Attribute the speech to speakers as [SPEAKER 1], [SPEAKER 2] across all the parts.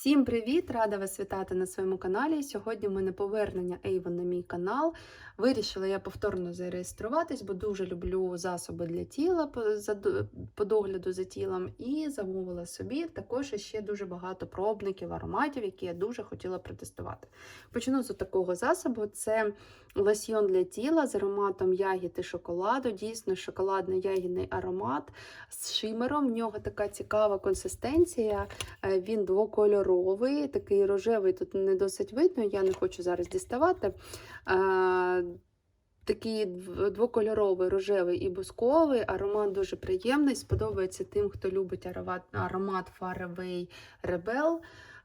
[SPEAKER 1] Всім привіт! Рада вас вітати на своєму каналі. Сьогодні в мене повернення Avon на мій канал. Вирішила я повторно зареєструватись, бо дуже люблю засоби для тіла по, догляду за тілом. І замовила собі також ще дуже багато пробників, ароматів, які я дуже хотіла протестувати. Почну з такого засобу: це лосьйон для тіла з ароматом ягід і шоколаду. Дійсно, шоколадно-ягідний аромат з шимером. В нього така цікава консистенція. Е, Він двокольоровий, такий рожевий, тут не досить видно, я не хочу зараз діставати. Е, Такий двокольоровий, рожевий і бусковий. Аромат дуже приємний. Сподобається тим, хто любить аромат, аромат Faraway Rebel.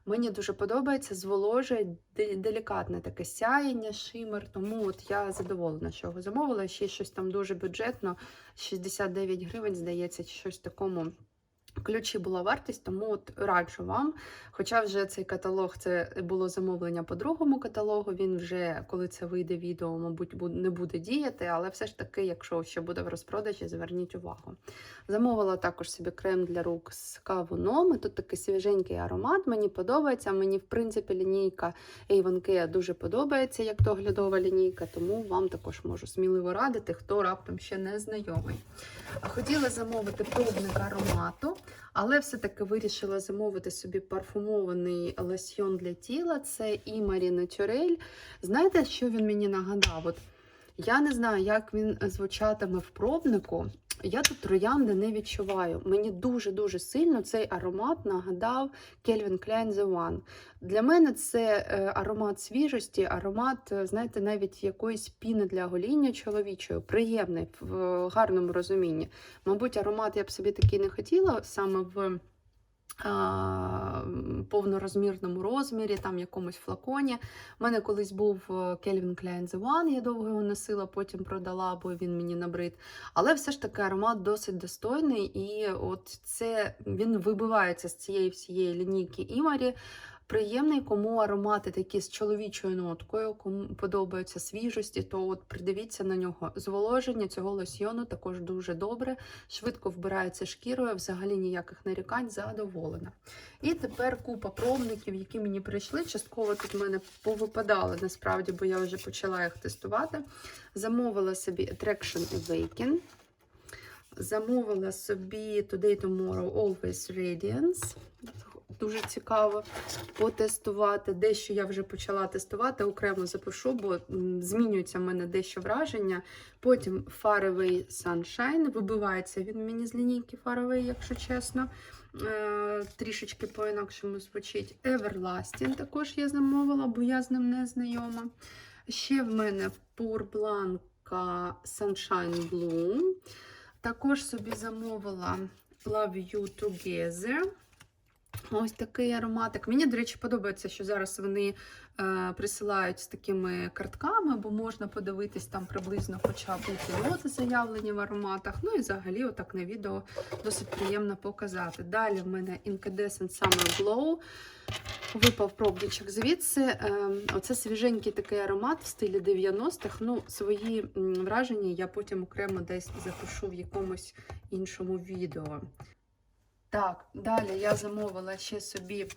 [SPEAKER 1] Мені дуже подобається, зволожує делікатне таке сяєння, шимер. Тому от я задоволена, що його замовила. Ще щось там дуже бюджетно, 69 гривень, здається, щось такому. Ключі була вартість, тому от раджу вам. Хоча вже цей каталог це було замовлення по другому каталогу. Він вже, коли це вийде відео, мабуть, не буде діяти, але все ж таки, якщо ще буде в розпродажі, зверніть увагу. Замовила також собі крем для рук з кавуном. Тут такий свіженький аромат. Мені подобається. Мені, в принципі, лінійка Avon Care дуже подобається як доглядова лінійка, тому вам також можу сміливо радити, хто раптом ще не знайомий. Хотіла замовити пробник аромату, але все-таки вирішила замовити собі парфумований лосьйон для тіла. Це і Марі Naturel. Знаєте, що він мені нагадав? От я не знаю, як він звучатиме в пробнику. Я тут троянди не відчуваю. Мені дуже-дуже сильно цей аромат нагадав Calvin Klein The One. Для мене це е, аромат свіжості, аромат, е, знаєте, навіть якоїсь піни для гоління чоловічої, приємний в гарному розумінні. Мабуть, аромат я б собі такий не хотіла саме в повнорозмірному розмірі, там якомусь флаконі. У мене колись був е, Calvin Klein The One, я довго його носила, потім продала, бо він мені набрид. Але все ж таки аромат досить достойний, і от це він вибивається з цієї всієї лінійки Імарі. Приємний, кому аромати такі з чоловічою ноткою, кому подобаються свіжості, то от придивіться на нього. Зволоження цього лосьйону також дуже добре, швидко вбирається шкірою, взагалі ніяких нарікань, задоволена. І тепер купа пробників, які мені прийшли. Частково тут в мене повипадали насправді, бо я вже почала їх тестувати. Замовила собі Attraction Awaken. Замовила собі Today Tomorrow Always Radiance. Дуже цікаво потестувати. Дещо я вже почала тестувати, окремо запишу, бо змінюється в мене дещо враження. Потім Faraway Sunshine. Вибивається він мені з лінійки Faraway, якщо чесно. Е, трішечки по-інакшому звучить. Everlasting також я замовила, бо я з ним не знайома. Ще в мене Blanca Sunshine Bloom. Також собі замовила Love You Together. Ось такий ароматик. Мені, до речі, подобається, що зараз вони е, присилають з такими картками, бо можна подивитись там приблизно хоча б ноти заявлені в ароматах. Ну і взагалі, отак на відео досить приємно показати. Далі в мене Incandescent Summer Glow. Випав пробничок звідси. Е, Оце свіженький такий аромат в стилі 90-х. Ну, свої враження я потім окремо десь запишу в якомусь іншому відео. Так, далі я замовила ще собі е,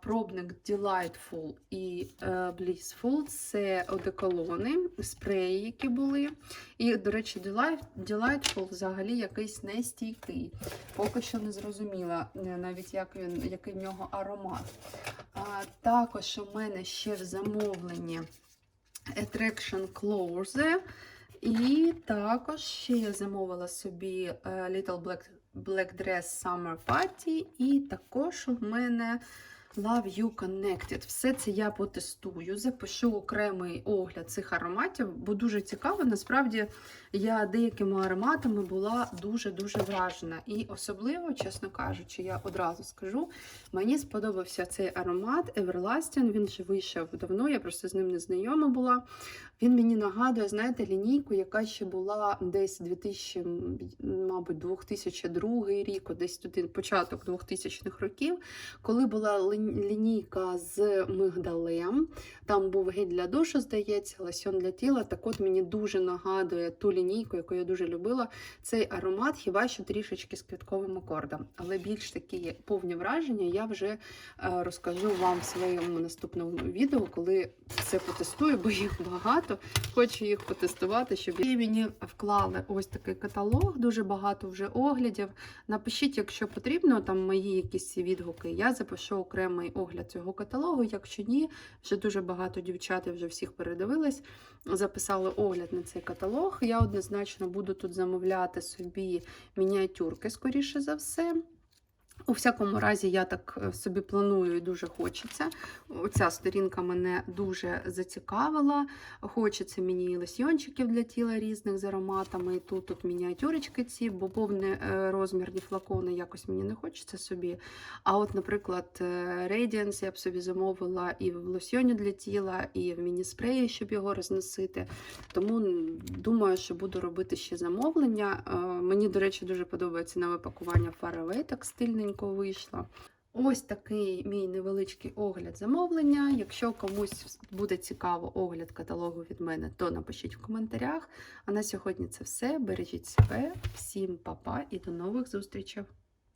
[SPEAKER 1] пробник Delightful і е, Blissful. Це одеколони, спреї, які були. І, до речі, Delightful взагалі якийсь нестійкий. Поки що не зрозуміла е, навіть, як він, який в нього аромат. А, також у мене ще в замовленні Attraction Close. І також ще я замовила собі е, Little Black, Black Dress Summer Party. І також у мене Love You Connected. Все це я потестую, запишу окремий огляд цих ароматів, бо дуже цікаво. Насправді я деякими ароматами була дуже-дуже вражена. І особливо, чесно кажучи, я одразу скажу, мені сподобався цей аромат Everlasting. Він вже вийшов давно, я просто з ним не знайома була. Він мені нагадує, знаєте, лінійку, яка ще була десь 2000, мабуть, 2002 рік, десь туди початок 2000-х років, коли була лінійка з мигдалем. Там був гель для душу, здається, лосьон для тіла. Так от мені дуже нагадує ту лінійку, яку я дуже любила. Цей аромат, хіба що трішечки з квітковим акордом. Але більш такі повні враження я вже е, розкажу вам в своєму наступному відео, коли все потестую, бо їх багато. Хочу їх потестувати, щоб і мені вклали ось такий каталог, дуже багато вже оглядів. Напишіть, якщо потрібно, там мої якісь відгуки. Я запишу окремий огляд цього каталогу. Якщо ні, вже дуже багато дівчат вже всіх передивилась, записали огляд на цей каталог. Я однозначно буду тут замовляти собі мініатюрки, скоріше за все. У всякому разі, я так е, собі планую і дуже хочеться. Оця сторінка мене дуже зацікавила. Хочеться мені і лосьйончиків для тіла різних з ароматами. І тут, тут мініатюрочки ці, бо повні е, розмірні флакони якось мені не хочеться собі. А от, наприклад, е, Radiance я б собі замовила і в лосьйоні для тіла, і в міні-спреї, щоб його розносити. Тому думаю, що буду робити ще замовлення. Мені, до речі, дуже подобається нове пакування Faraway, так стильненько вийшло. Ось такий мій невеличкий огляд замовлення. Якщо комусь буде цікаво огляд каталогу від мене, то напишіть в коментарях. А на сьогодні це все. Бережіть себе, всім па-па і до нових зустрічей!